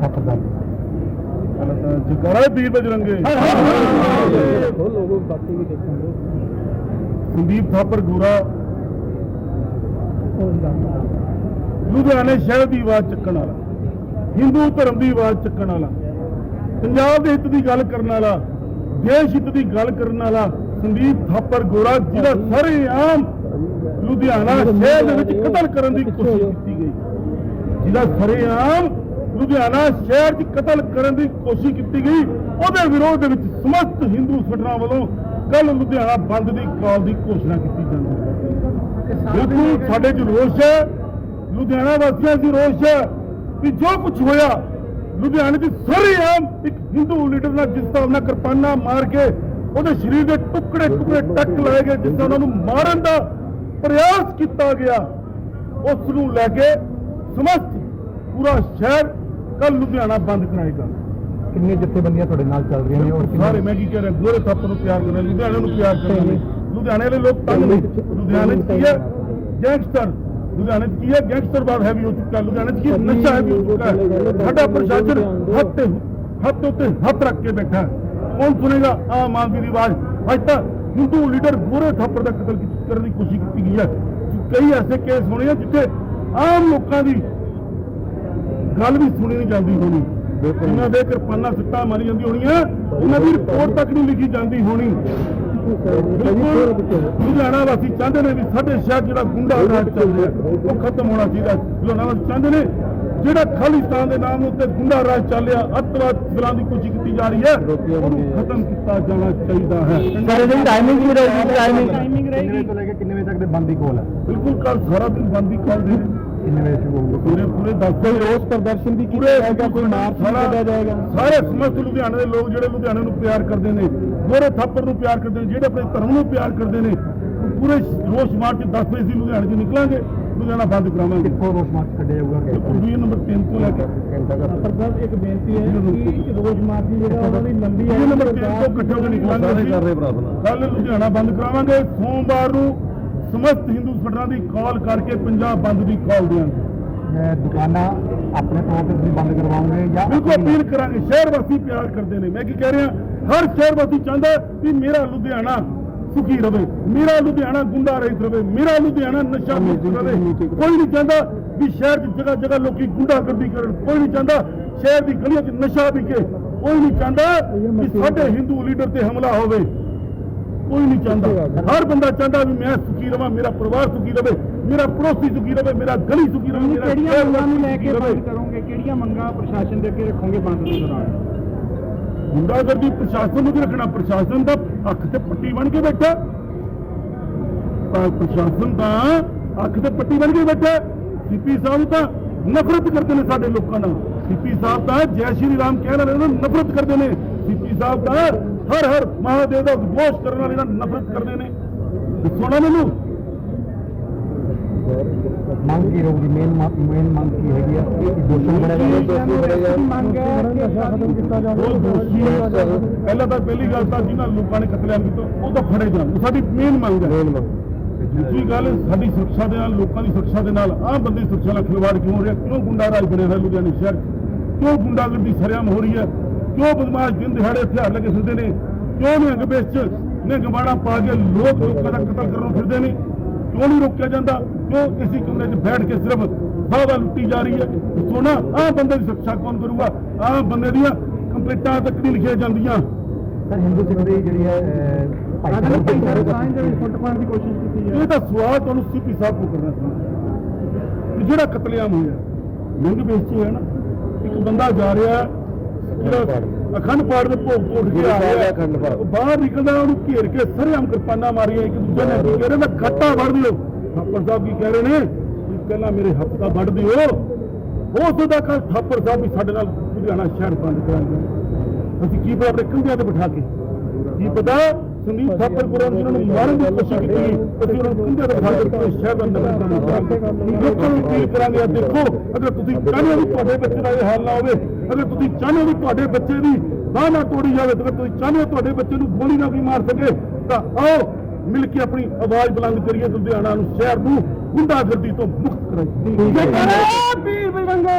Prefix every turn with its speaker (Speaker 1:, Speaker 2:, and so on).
Speaker 1: ਥਾਪਰ ਸਾਹਿਬ
Speaker 2: ਜਗਰਾ ਵੀਰ ਬਜਰੰਗੇ
Speaker 1: logo ਬਾਕੀ ਵੀ ਦੇਖਾਂਗੇ
Speaker 2: ਸੰਦੀਪ ਥਾਪਰ ਗੋਰਾ ਲੁਧਿਆਣੇ ਸ਼ਹਿਰ ਦੀ ਆਵਾਜ਼ ਚੱਕਣ ਵਾਲਾ। ਹਿੰਦੂ ਧਰਮ ਦੀ ਆਵਾਜ਼ ਚੱਕਣ ਵਾਲਾ। ਪੰਜਾਬ ਦੇ ਹਿੱਤ ਦੀ ਗੱਲ ਕਰਨ ਵਾਲਾ। ਦੇਸ਼ ਹਿੱਤ ਦੀ ਗੱਲ ਕਰਨ ਵਾਲਾ ਸੰਦੀਪ ਥਾਪਰ ਗੋਰਾ ਜਿਹਦਾ ਸਾਰੇ ਆਮ ਲੁਧਿਆਣਾ ਸ਼ਹਿਰ ਦੇ ਵਿੱਚ ਕਤਲ ਕਰਨ ਦੀ ਕੋਸ਼ਿਸ਼ ਕੀਤੀ ਗਈ। ਜਿਹਦਾ ਸਰੇਆਮ ਲੁਧਿਆਣਾ ਸ਼ਹਿਰ 'ਚ ਕਤਲ ਕਰਨ ਦੀ ਕੋਸ਼ਿਸ਼ ਕੀਤੀ ਗਈ। ਉਹਦੇ ਵਿਰੋਧ ਦੇ ਵਿੱਚ ਸਮਸਤ ਹਿੰਦੂ ਸੰਗਠਨਾਂ ਵੱਲੋਂ ਕੱਲ ਲੁਧਿਆਣਾ ਬੰਦ ਦੀ ਕਾਲ ਦੀ ਘੋਸ਼ਣਾ ਕੀਤੀ ਜਾਂਦੀ ਹੈ। ਬਿਲਕੁਲ ਸਾਡੇ 'ਚ ਰੋਸ਼ ਹੈ। ਲੁਧਿਆਣਾ ਵਾਸੀਆਂ 'ਚ ਰੋਸ਼ ਹੈ ਕਿ ਜੋ ਕੁਝ ਹੋਇਆ, ਲੁਧਿਆਣੇ ਦੀ 'ਚ ਸਰੇਆਮ ਇੱਕ ਹਿੰਦੂ ਲੀਡਰ ਨਾਲ ਜਿਸ ਤਰ੍ਹਾਂ ਉਹਨਾਂ ਕਿਰਪਾਨਾਂ ਮਾਰ ਕੇ ਉਹਦੇ ਸਰੀਰ ਦੇ ਟੁਕੜੇ ਟੁਕੜੇ ਟੱਕ ਲਾਏ ਗਏ, ਜਿਸ ਤਰ੍ਹਾਂ ਉਹਨਾਂ ਨੂੰ ਮਾਰਨ ਦਾ ਪ੍ਰਯਾਸ ਕੀਤਾ ਗਿਆ, ਉਸ ਨੂੰ ਲੈ ਕੇ ਸਮਸਤ ਪੂਰਾ ਸ਼ਹਿਰ ਕੱਲ ਲੁਧਿਆਣਾ ਬੰਦ ਕਰਾਏਗਾ।
Speaker 1: ਕਿੰਨੇ ਜਥੇਬੰਦੀਆਂ ਤੁਹਾਡੇ ਨਾਲ ਚੱਲ ਰਹੀਆਂ ਨੇ ਔਰ
Speaker 2: ਸਾਰੇ ਮੈਂ ਕੀ ਕਹਿ ਰਿਹਾ ਗੋਰੇ ਥੱਪ ਨੂੰ ਪਿਆਰ ਕਰਨਾ ਲੁਧਿਆਣੇ ਨੂੰ ਪਿਆਰ ਕਰਨਾ ਲੁਧਿਆਣੇ ਵਾਲੇ ਲੋਕ ਤੰਗ ਨੇ। ਲੁਧਿਆਣੇ ਕੀ ਹੈ? ਗੈਂਗਸਟਰ। ਲੁਧਿਆਣੇ ਕੀ ਹੈ? ਗੈਂਗਸਟਰਵਾਦ ਹੈਵੀ ਹੋ ਚੁੱਕਾ ਲੁਧਿਆਣੇ ਕੀ ਹੈ? ਨਸ਼ਾ ਹੋ ਚੁੱਕਾ ਹੈ। ਸਾਡਾ ਪ੍ਰਸ਼ਾਸਨ ਹੱਥ ਤੇ ਹੱਥ ਉੱਤੇ ਹੱਥ ਰੱਖ ਕੇ ਬੈਠਾ ਹੈ। ਕੌਣ ਸੁਣੇਗਾ? ਆਮ ਆਦਮੀ ਦੀ ਆਵਾਜ਼। ਅੱਜ ਤੱਕ ਹਿੰਦੂ ਲੀਡਰ ਗੋਰੇ ਥੱਪੜ ਦਾ ਕਤਲ ਕਰਨ ਦੀ ਕੋਸ਼ਿਸ਼ ਕੀਤੀ ਗਈ ਹੈ। ਕਈ ਐਸੇ ਕੇਸ ਹੋਣੇ ਆ ਜਿੱਥੇ ਆਮ ਲੋਕਾਂ ਦੀ ਗੱਲ ਵੀ ਸੁਣੀ ਨਹੀਂ ਜਾਂਦੀ ਹੋਣੀ। ਉਹਨਾਂ ਦੇ ਕਿਰਪਾਨਾਂ ਸਿੱਟਾਂ ਮਾਰੀ ਜਾਂਦੀ ਹੋਣੀਆਂ ਉਹਨਾਂ ਦੀ ਰਿਪੋਰਟ ਤੱਕ ਨਹੀਂ ਲਿਖੀ ਜਾਂਦੀ ਹੋਣੀ। ਬਿਲਕੁਲ ਲੁਧਿਆਣਾ ਵਾਸੀ ਚਾਹੁੰਦੇ ਨੇ ਵੀ ਸਾਡੇ ਸ਼ਹਿਰ ਜਿਹੜਾ ਗੁੰਡਾ ਰਾਜ ਚੱਲ ਰਿਹਾ ਉਹ ਖਤਮ ਹੋਣਾ ਚਾਹੀਦਾ। ਲੁਧਿਆਣਾ ਵਾਸੀ ਚਾਹੁੰਦੇ ਨੇ ਜਿਹੜਾ ਖਾਲਿਸਤਾਨ ਦੇ ਨਾਮ ਉੱਤੇ ਗੁੰਡਾ ਰਾਜ ਚੱਲ ਰਿਹਾ ਅੱਤਵਾਦ ਫਿਰਾਂ ਦੀ ਕੋਸ਼ਿਸ਼ ਕੀਤੀ ਜਾ ਰਹੀ ਹੈ ਉਹਨੂੰ ਖਤਮ ਕੀਤਾ ਜਾਣਾ ਚਾਹੀਦਾ ਹੈ।
Speaker 1: ਸਰ ਇਹਦੀ ਟਾਈਮਿੰਗ ਕੀ ਰਹੇਗੀ ਟਾਈਮਿੰਗ ਟਾਈਮਿੰਗ ਰਹੇਗੀ ਕਿੰਨੇ ਵਜੇ ਤੱਕ ਦੇ ਬੰਦ ਕੋਲ ਹੈ?
Speaker 2: ਬਿਲਕੁਲ ਕੱਲ ਸਾਰਾ ਦਿਨ ਬੰਦੀ ਕਰ ਦੇ
Speaker 1: ਕਿੰਨੇ ਵਜੇ ਸ਼ੁਰੂ ਹੋਊਗਾ।
Speaker 2: ਪੂਰੇ ਪੂਰੇ 10
Speaker 1: ਕੋਈ ਰੋਸ ਪ੍ਰਦਰਸ਼ਨ ਵੀ ਕੀਤਾ
Speaker 2: ਪੂਰੇ
Speaker 1: ਜਾਏਗਾ ਕੋਈ ਮਾਰਚ ਵੀ ਕੱਢਿਆ ਜਾਏਗਾ।
Speaker 2: ਸਾਰੇ ਸਮਸਤ ਲੁਧਿਆਣੇ ਦੇ ਲੋਕ ਜਿਹੜੇ ਲੁਧਿਆਣੇ ਨੂੰ ਪਿਆਰ ਕਰਦੇ ਨੇ ਗੋਰੇ ਥਾਪਰ ਨੂੰ ਪਿਆਰ ਕਰਦੇ ਨੇ ਜਿਹੜੇ ਆਪਣੇ ਧਰਮ ਨੂੰ ਪਿਆਰ ਕਰਦੇ ਨੇ ਪੂਰੇ ਰੋਸ ਮਾਰਚ 10 ਵਜੇ ਸੀ ਲੁਧਿਆਣੇ 'ਚ ਨਿਕਲਾਂਗੇ ਲੁਧਿਆਣਾ ਬੰਦ ਕਰਾਵਾਂਗੇ।
Speaker 1: ਕਿੱਥੋਂ ਰੋਸ ਮਾਰਚ ਕੱਢਿਆ ਜਾਊਗਾ?
Speaker 2: ਕੁਰਬੀ ਨੰਬਰ 3 ਤੋਂ ਲੈ ਕੇ
Speaker 1: ਪਰ ਸਾਹਿਬ ਇੱਕ ਬੇਨਤੀ ਹੈ ਕਿ ਰੋਜ਼ ਮਾਰਚ ਜਿਹੜਾ ਉਹਨਾਂ ਦੀ ਲੰਬੀ
Speaker 2: ਕੁਰਬੀ ਨੰਬਰ 3 ਤੋਂ ਇਕੱਠੇ ਹੋ ਕੇ ਨਿਕਲਾਂਗੇ ਕੱਲ ਲੁਧਿਆਣਾ ਬੰਦ ਕਰਾਵਾਂਗੇ ਸੋਮਵਾਰ ਨੂੰ ਸਮਸਤ ਹਿੰਦੂ ਸੰਗਠਨਾਂ ਦੀ ਕਾਲ ਕਰਕੇ ਪੰਜਾਬ ਬੰਦ ਦੀ ਕਾਲ ਦੇਵਾਂਗੇ
Speaker 1: ਦੁਕਾਨਾਂ ਆਪਣੇ ਤੌਰ ਤੇ ਤੁਸੀਂ ਬੰਦ ਕਰਵਾਓਗੇ ਜਾਂ
Speaker 2: ਬਿਲਕੁਲ ਅਪੀਲ ਕਰਾਂਗੇ ਸ਼ਹਿਰ ਵਾਸੀ ਪਿਆਰ ਕਰਦੇ ਨੇ। ਮੈਂ ਕੀ ਕਹਿ ਰਿਹਾ ਹਰ ਸ਼ਹਿਰ ਵਾਸੀ ਚਾਹੁੰਦਾ ਵੀ ਮੇਰਾ ਲੁਧਿਆਣਾ ਸੁਖੀ ਰਵੇ ਮੇਰਾ ਲੁਧਿਆਣਾ ਗੁੰਡਾ ਰਹਿਤ ਰਵੇ ਮੇਰਾ ਲੁਧਿਆਣਾ ਨਸ਼ਾ ਮੁਕਤ ਰਵੇ। ਕੋਈ ਨਹੀਂ ਚਾਹੁੰਦਾ ਵੀ ਸ਼ਹਿਰ 'ਚ ਜਗ੍ਹਾ ਜਗ੍ਹਾ ਲੋਕੀ ਗੁੰਡਾਗਰਦੀ ਕਰਨ। ਕੋਈ ਨਹੀਂ ਚਾਹੁੰਦਾ ਸ਼ਹਿਰ ਦੀ ਗਲੀਆਂ 'ਚ ਨਸ਼ਾ ਵਿਕੇ। ਕੋਈ ਨਹੀਂ ਚਾਹੁੰਦਾ ਵੀ ਸਾਡੇ ਹਿੰਦੂ ਲੀਡਰ ਤੇ ਹਮਲਾ ਹੋਵੇ। ਕੋਈ ਨਹੀਂ ਚਾਹੁੰਦਾ ਹਰ ਬੰਦਾ ਚਾਹੁੰਦਾ ਵੀ ਮੈਂ ਸੁਖੀ ਰਵਾਂ ਮੇਰਾ ਪਰਿਵਾਰ ਸੁਖੀ ਰਵੇ ਮੇਰਾ ਪੜੋਸੀ ਸੁਖੀ ਰਵੇ ਮੇਰਾ ਗਲੀ ਸੁਖੀ ਰਵੇ ਮੇਰਾ
Speaker 1: ਕਿਹੜੀਆਂ
Speaker 2: ਸ਼ਹਿਰ
Speaker 1: ਮੰਗਾਂ ਨੂੰ ਲੈ ਕੇ
Speaker 2: ਸੁਖੀ ਰਵੇ।
Speaker 1: ਬੰਦ ਕਰੋਗੇ ਕਿਹੜੀਆਂ ਮੰਗਾਂ ਪ੍ਰਸ਼ਾਸਨ ਦੇ ਅੱਗੇ ਰੱਖੋਗੇ ਬੰਦ ਦੇ ਦੌਰਾਨ
Speaker 2: ਗੁੰਡਾਗਰਦੀ ਪ੍ਰਸ਼ਾਸਨ ਨੂੰ ਵੀ ਰੱਖਣਾ ਪ੍ਰਸ਼ਾਸਨ ਦਾ ਅੱਖ ਤੇ ਪੱਟੀ ਬਣ ਕੇ ਬੈਠਾ ਤਾਂ ਪ੍ਰਸ਼ਾਸਨ ਤਾਂ ਅੱਖ ਤੇ ਪੱਟੀ ਬਣ ਕੇ ਬੈਠਾ ਸੀਪੀ ਸਾਹਿਬ ਤਾਂ ਨਫ਼ਰਤ ਕਰਦੇ ਨੇ ਸਾਡੇ ਲੋਕਾਂ ਨਾਲ ਸੀਪੀ ਸਾਹਿਬ ਤਾਂ ਜੈ ਸ਼੍ਰੀ ਰਾਮ ਕਹਿਣ ਵਾਲੇ ਨਾਲ ਨਫ਼ਰਤ ਕਰਦੇ ਨੇ ਸੀਪੀ ਸਾਹਿਬ ਤਾਂ ਹਰ ਹਰ ਮਹਾਦੇਵ ਦਾ ਉਦਘੋਸ਼ ਕਰਨ ਵਾਲੇ ਨਾਲ ਨਫ਼ਰਤ ਕਰਦੇ ਨੇ ਸੁਣਾ ਮੈਨੂੰ।
Speaker 1: ਮੰਗ ਕੀ ਰਹੂਗੀ? ਮੇਨ ਮੇਨ ਮੰਗ ਕੀ ਹੈਗੀ ਆ? ਕਿ ਦੋਸ਼ੀ ਜਾਵੇ ਦੋਸ਼ੀ ਜਾਵੇ ਮੰਗ ਹੈ ਕਿ ਖਤਮ ਕੀਤਾ
Speaker 2: ਉਹ ਦੋਸ਼ੀ ਪਹਿਲਾਂ ਤਾਂ ਪਹਿਲੀ ਗੱਲ ਤਾਂ ਜਿਨ੍ਹਾਂ ਲੋਕਾਂ ਨੇ ਕਤਲੇਆਮ ਕੀਤਾ ਉਹ ਤਾਂ ਫੜੇ ਜਾਣ। ਉਹ ਸਾਡੀ ਮੇਨ ਮੰਗ ਹੈ। ਦੂਜੀ ਗੱਲ ਸਾਡੀ ਸੁਰੱਖਿਆ ਦੇ ਨਾਲ ਲੋਕਾਂ ਦੀ ਸੁਰੱਖਿਆ ਦੇ ਨਾਲ ਆਹ ਬੰਦੇ ਦੀ ਸੁਰੱਖਿਆ ਨਾਲ ਖਿਲਵਾੜ ਕਿਉਂ ਹੋ ਰਿਹਾ? ਕਿਉਂ ਗੁੰਡਾ ਰਾਜ ਬਣਿਆ ਹੋਇਆ ਲੁਧਿਆਣੇ ਸ਼ਹਿਰ? ਕਿਉਂ ਗੁੰਡਾਗਰਦੀ ਸਰੇਆਮ ਹੋ ਰਹੀ ਹੈ? ਕਿਉਂ ਬਦਮਾਸ਼ ਦਿਨ ਦਿਹਾੜੇ ਹਥਿਆਰ ਲੈ ਕੇ ਫਿਰਦੇ ਨੇ। ਕਿਉਂ ਨਿਹੰਗ ਵੇਸ਼ 'ਚ ਨਿਹੰਗਵਾੜਾ ਪਾ ਕੇ ਲੋਕ ਲੋਕਾਂ ਦਾ ਕਤਲ ਕਰਨ ਨੂੰ ਫਿਰਦੇ ਨੇ? ਕਿਉਂ ਨਹੀਂ ਰੋਕਿਆ ਜਾਂਦਾ? ਕਿਉਂ ਕਿਸੇ ਕਮਰੇ 'ਚ ਬੈਠ ਕੇ ਸਿਰਫ ਹਵਾ ਲੁੱਟੀ ਜਾ ਰਹੀ ਹੈ? ਸੋਨਾ ਆਹ ਬੰਦੇ ਦੀ ਸੁਰੱਖਿਆ ਕੌਣ ਕਰੂਗਾ? ਆਹ ਬੰਦੇ ਦੀਆਂ ਕੰਪਲੀਟਾਂ ਤੱਕ ਨਹੀਂ ਲਿਖੀਆਂ ਜਾਂਦੀਆਂ।
Speaker 1: ਸਰ ਹਿੰਦੂ ਸਿੰਘ ਦੀ ਜਿਹੜੀ ਹੈ ਭਾਈਚਾਰੇ ਦੇ ਵਿੱਚ ਫੁੱਟ ਪਾਉਣ ਦੀ ਕੋਸ਼ਿਸ਼ ਕੀਤੀ
Speaker 2: ਇਹ ਤਾਂ ਸਵਾਲ ਤੁਹਾਨੂੰ ਸੀਪੀ ਸਾਹਿਬ ਨੂੰ ਕਰਨਾ ਚਾਹੀਦਾ ਕਿ ਜਿਹੜਾ ਕਤਲੇਆਮ ਹੋਇਆ ਲਿੰਗ ਬੇਇੱਜ਼ਤੀ ਹੈ ਨਾ ਇੱਕ ਬੰਦਾ ਜਾ ਰਿਹਾ ਅਖੰਡ ਪਾਠ ਦੇ ਭੋਗ ਉੱਠ ਕੇ ਆ ਰਿਹਾ ਬਾਹਰ ਨਿਕਲਦਾ ਉਹਨੂੰ ਘੇਰ ਕੇ ਸਰੇਆਮ ਕਿਰਪਾਨਾਂ ਮਾਰੀਆਂ ਇੱਕ ਦੂਜੇ ਨੇ ਕੀ ਕਹਿ ਰਹੇ ਨੇ ਖੱਟਾ ਵੜ ਦਿਓ। ਥਾਪਰ ਸਾਹਿਬ ਕੀ ਕਹਿ ਰਹੇ ਨੇ? ਵੀ ਪਹਿਲਾਂ ਮੇਰੇ ਹੱਥ ਦਾ ਵੱਢ ਦਿਓ। ਹੋ ਸਕਦਾ ਕੱਲ ਥਾਪਰ ਸਾਹਿਬ ਵੀ ਸਾਡੇ ਨਾਲ ਲੁਧਿਆਣਾ ਸ਼ਹਿਰ ਬੰਦ ਕਰਾਂਗੇ। ਅਸੀਂ ਕੀ ਪਤਾ ਆਪਣੇ ਕੰਧਿਆਂ ਤੇ ਬਿਠਾ ਕੇ? ਕੀ ਪਤਾ ਸੰਦੀਪ ਥਾਪਰ ਕੋਲ ਜਿਹਨਾਂ ਨੂੰ ਮਾਰਨ ਦੀ ਕੋਸ਼ਿਸ਼ ਕੀਤੀ ਅਸੀਂ ਉਹਨਾਂ ਨੂੰ ਕੰਧਿਆਂ ਤੇ ਬਿਠਾ ਕੇ ਪੂਰੇ ਸ਼ਹਿਰ ਦਾ ਨਗਰ ਕਰਾਂਗੇ ਲੋਕਾਂ ਨੂੰ ਅਪੀਲ ਕਰਾਂਗੇ? ਦੇਖੋ ਅਗਰ ਤੁਸੀਂ ਚਾਹੁੰਦੇ ਹੋ ਵੀ ਤੁਹਾਡੇ ਬੱਚੇ ਦਾ ਇਹ ਹਾਲ ਨਾ ਹੋਵੇ ਅਗਰ ਤੁਸੀਂ ਚਾਹੁੰਦੇ ਹੋ ਵੀ ਤੁਹਾਡੇ ਬੱਚੇ ਦੀ ਬਾਹ ਨਾ ਤੋੜੀ ਜਾਵੇ ਤੇ ਅਗਰ ਤੁਸੀਂ ਚਾਹੁੰਦੇ ਹੋ ਤੁਹਾਡੇ ਬੱਚੇ ਨੂੰ ਗੋਲੀ ਨਾ ਵੀ ਮਾਰ ਸਕੇ ਤਾਂ ਆਓ ਮਿਲ ਕੇ ਆਪਣੀ ਆਵਾਜ਼ ਬੁਲੰਦ ਕਰੀਏ ਲੁਧਿਆਣਾ ਨੂੰ ਸ਼ਹਿਰ ਨੂੰ ਗੁੰਡਾਗਰਦੀ ਤੋਂ ਮੁਕਤ ਕਰਾਈਏ।
Speaker 1: ਵੀਰ ਬਜਰੰਗੇ